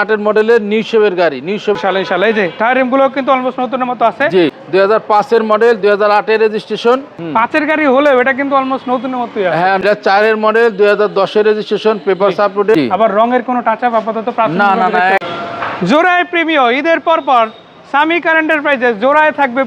আটের মডেলের নিউ শেপের গাড়ি নিউ শেপ সালে সালে যে টায়ারগুলো কিন্তু অলমোস্ট নতুনের মতো আছে। জি দুই হাজার পাঁচের মডেল দুই হাজার আটের রেজিস্ট্রেশন পাঁচের গাড়ি হলেও এটা কিন্তু অলমোস্ট নতুনের মতোই আছে। হ্যাঁ এটা চারের মডেল দুই হাজার দশের রেজিস্ট্রেশন পেপার আপলোডেড আবার রঙের কোনো টাচ আপ আপাতত না, না, না, জোড়ায় প্রিমিয় ঈদের পর পর সামি কারেন্টের জোড়ায় থাকবে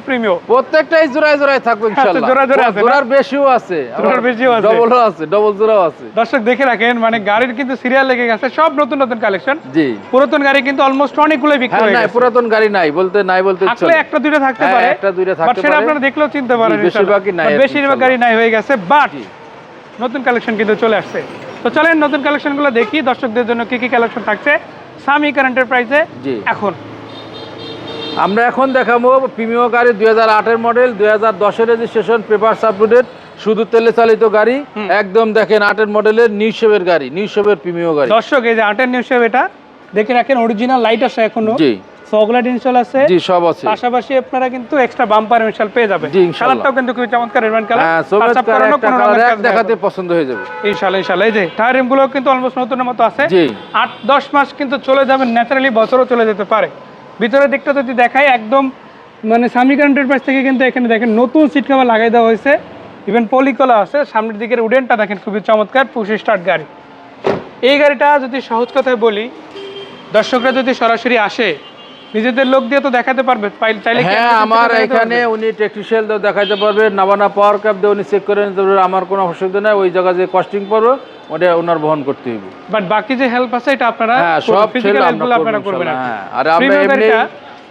প্রত্যেকটাই জোড়ায় জোড়ায় থাকবে ইনশাআল্লাহ। আচ্ছা, জোড়ায় জোড়ায় আছে জোড়ার বেশিও আছে। জোড়ার বেশিও আছে। ডবলও আছে ডবল জোড়াও আছে। দর্শক দেখে রাখেন মানে গাড়ির কিন্তু সিরিয়াল লেগে গেছে সব নতুন নতুন কালেকশন জি। পুরাতন গাড়ি কিন্তু অলমোস্ট অনেকগুলো বিক্রি হ্যাঁ হয়ে গেছে। পুরাতন গাড়ি নাই বলতে নাই বলতে চলে। একটা দুইটা থাকতে হ্যাঁ, পারে। একটা দুইটা থাকতে সেটা পারে। আপনারা দেখলেও চিনতে পারেন বেশিরভাগই নাই ইনশাআল্লাহ। বেশিরভাগ গাড়ি নাই হয়ে গেছে বাট নতুন কালেকশন কিন্তু চলে আসছে। তো চলেন নতুন কালেকশনগুলো দেখি দর্শকদের জন্য কি কি কালেকশন থাকছে? সামি কারেন্টের প্রাইসে। এখন। আমরা এখন দেখাবো প্রিমিয় গাড়ি দুই হাজার আটের মডেল দুই হাজার দশের রেজিস্ট্রেশন পেপার আপলোডেড শুধু তেলে চালিত গাড়ি। একদম দেখেন আটের মডেলের নিউশেবের গাড়ি নিউ শেপের প্রিমিয় গাড়ি। দর্শক এই যে আটের নিউজ এটা দেখে রাখেন অরিজিনাল লাইট আছে এখনও। জি। আছে। জি সব আছে। পাশাপাশি আপনারা কিন্তু এক্সট্রা বাম্পার পেয়ে যাবেন। জি, কালারটাও কিন্তু খুবই চমৎকার কালার হ্যাঁ চমৎকার একটা কালার এক দেখাতে পছন্দ হয়ে যাবে। ইনশাআল্লাহ ইনশাআল্লাহ এই যে টায়ারগুলো কিন্তু অলমোস্ট নতুনের মতো আছে। জি। আট দশ মাস কিন্তু চলে যাবে ন্যাচারালি বছরও চলে যেতে পারে। ভিতরের দিকটা যদি দেখাই, একদম মানে সামি কারেন্টের পাশ থেকে কিন্তু এখানে দেখেন নতুন সিট কভার লাগাই দেওয়া হয়েছে। ইভেন পলিকলা আছে, সামনের দিকের উডেনটা দেখেন খুবই চমৎকার পুশ স্টার্ট গাড়ি। এই গাড়িটা যদি সহজ কথায় বলি, দর্শকরা যদি সরাসরি আসে নিজেদের লোক দিয়ে তো দেখাতে পারবে। চাইলে হ্যাঁ আমার এখানে? উনি টেকনিশিয়াল দেখাতে পারবে নাবানা পাওয়ার ক্যাপ দিয়ে উনি চেক করে নিতে পারবে আমার কোনো অসুবিধা নেই ওই জায়গায় যে কস্টিং পড়বে ওটা ওনার বহন করতে হবে বাট বাকি যে হেল্প আছে এটা আপনারা হ্যাঁ সব ফিজিক্যাল হেল্প আপনারা করবেন আর হ্যাঁ আর আমরা এমনি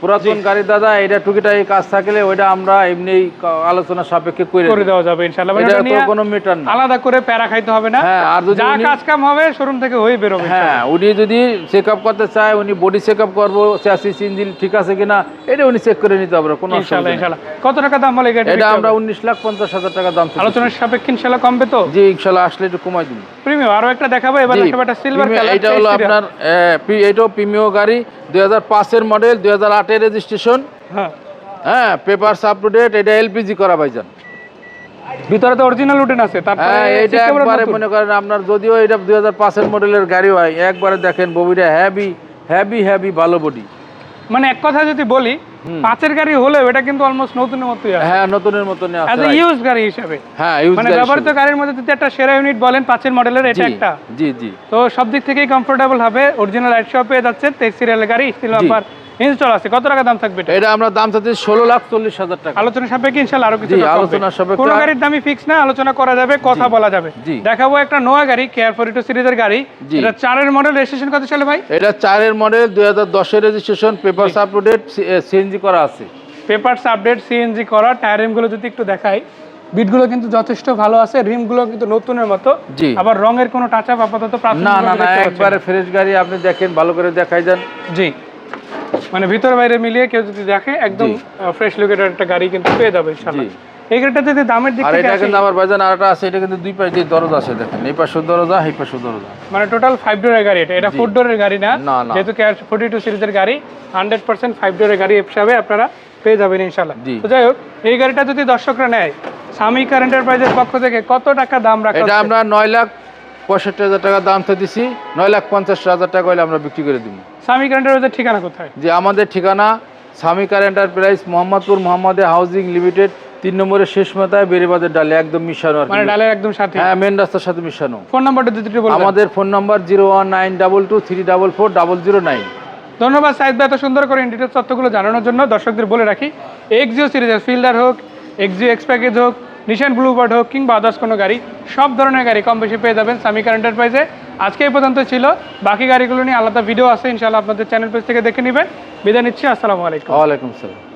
পুরাতন গাড়ি দাদা এটা টুকিটাই কাজ থাকলে ওইটা আমরা এমনি আলোচনা সাপেক্ষে করে করে দেওয়া যাবে ইনশাআল্লাহ। মানে এটা তো কোনো মিটার না। আলাদা করে প্যারা খাইতে হবে না। হ্যাঁ আর যদি যা উনি- কাজ কাম হবে শোরুম থেকে হয়ে বেরোবে হ্যাঁ উনি যদি চেক আপ করতে চায় উনি বডি চেক আপ করব চ্যাসিস ইঞ্জিন ঠিক আছে কিনা এটা উনি চেক করে নিতে হবে কোনো ইনশাআল্লাহ। ইনশাআল্লাহ। কত টাকা দাম বলে এটা আমরা উনিশ লাখ পঞ্চাশ হাজার টাকা দাম। আলোচনার সাপেক্ষে ইনশাআল্লাহ কমবে তো? জি ইনশাল্লাহ আসলে একটু কমাই দিন। প্রিমিয়াম আরও একটা দেখাবো এবার দেখাবো একটা সিলভার কালার এটা হলো আপনার এটাও গাড়ি দুই হাজার পাঁচের মডেল দুই হাজার আটের রেজিস্ট্রেশন হ্যাঁ। হ্যাঁ পেপার এটা এলপিজি করা ভাইজান। ভিতরে তো অরিজিনাল উঠেন আছে তারপরে হ্যাঁ এটা একবারে মনে করেন আপনার যদিও এটা দুই হাজার পাঁচের মডেলের গাড়ি হয় একবারে দেখেন ববিটা হ্যাভি হ্যাভি হ্যাভি ভালো বডি মানে এক কথা যদি বলি পাঁচের গাড়ি হলেও এটা কিন্তু অলমোস্ট নতুনের মতো হ্যাঁ নতুনের মতন অ্যাজ এ ইউজ গাড়ি হিসেবে। হ্যাঁ ইউজ মানে ব্যবহৃত গাড়ির মধ্যে যদি একটা সেরা ইউনিট বলেন পাঁচের মডেলের এটা একটা। জি জি। তো সব দিক থেকেই কমফোর্টেবল হবে অরিজিনাল রাইড শপে যাচ্ছে তেইশ সিরিয়ালের গাড়ি স্টিল নাম্বার ইনস্টল আছে। কত টাকা দাম থাকবে এটা? আমরা দাম চাচ্ছি ষোলো লাখ চল্লিশ হাজার টাকা। আলোচনা সাপেক্ষে আরও কিছু। আলোচনা সাপেক্ষে কোনো গাড়ির দামই ফিক্স না আলোচনা করা যাবে কথা বলা যাবে। দেখাবো একটা নোয়া গাড়ি কেয়ার ফর ইটো সিরিজের গাড়ি এটা চারের মডেল রেজিস্ট্রেশন কত সালে ভাই? এটা চারের মডেল দুই হাজার দশের রেজিস্ট্রেশন পেপার আপলোডেড সিএনজি করা আছে। পেপারস আপডেট সিএনজি করা টায়ার রিমগুলো যদি একটু দেখাই। বিটগুলো কিন্তু যথেষ্ট ভালো আছে রিমগুলো কিন্তু নতুনের মতো। আবার রঙের কোনো টাচ আপ আপাতত না না না একবারে ফ্রেশ গাড়ি আপনি দেখেন ভালো করে দেখাই যান জি। মানে ভিতর বাইরে মিলিয়ে কেউ যদি দেখে একদম ফ্রেশ লুকের একটা গাড়ি কিন্তু পেয়ে যাবে ইনশাআল্লাহ। এই গাড়িটা যদি দামের দিক আর থেকে এটা কিন্তু আমার বাজান আরেকটা আছে এটা কিন্তু দুই পাশে দিয়ে দরজা আছে দেখেন এই পাশে দরজা এই পাশে দরজা। মানে টোটাল ফাইভ ডোরের গাড়ি এটা। এটা ফোর ডোরের গাড়ি না। যেহেতু ফোর্টি টু সিরিজের গাড়ি হান্ড্রেড পার্সেন্ট ফাইভ ডোরের গাড়ি হিসাবে আপনারা পেয়ে যাবেন ইনশাল্লাহ জি। তো যাই হোক এই গাড়িটা যদি দর্শকরা নেয় স্বামী কারেন্ট এন্টারপ্রাইজের পক্ষ থেকে কত টাকা দাম রাখা এটা? আমরা নয় লাখ পঁয়ষট্টি হাজার টাকা দাম তো দিছি নয় লাখ পঞ্চাশ হাজার টাকা হলে আমরা বিক্রি করে দিব। স্বামী কারেন্ট এন্টারপ্রাইজের ঠিকানা কোথায়? যে আমাদের ঠিকানা স্বামী কার এন্টারপ্রাইজ মোহাম্মদপুর মোহাম্মদে হাউজিং লিমিটেড তিন নম্বরের শেষ মাথায় বেরিবাদের ডালে একদম মিশানো আর মানে ডালের একদম সাথে? হ্যাঁ মেন রাস্তার সাথে মিশানো। ফোন নাম্বারটা একটু আমাদের phone number zero one nine double two three double four double zero nine. ধন্যবাদ ভাই এত সুন্দর করে ডিটেলস তথ্যগুলো জানানোর জন্য। দর্শকদের বলে রাখি এক্সিও সিরিজের ফিল্ডার হোক এক্সিও এক্স প্যাকেজ হোক নিশান ব্লুবার্ড হোক কিংবা আদার্স কোনো গাড়ি, সব ধরনের গাড়ি কম বেশি পেয়ে যাবেন সামি কার এন্টারপ্রাইজে আজকে এই পর্যন্ত ছিল। বাকি গাড়িগুলো নিয়ে আলাদা ভিডিও আছে, ইনশাআল্লাহ আপনাদের চ্যানেল পেজ থেকে দেখে নেবেন। বিদায় নিচ্ছি, আসসালামু আলাইকুম। ওয়ালাইকুম সালাম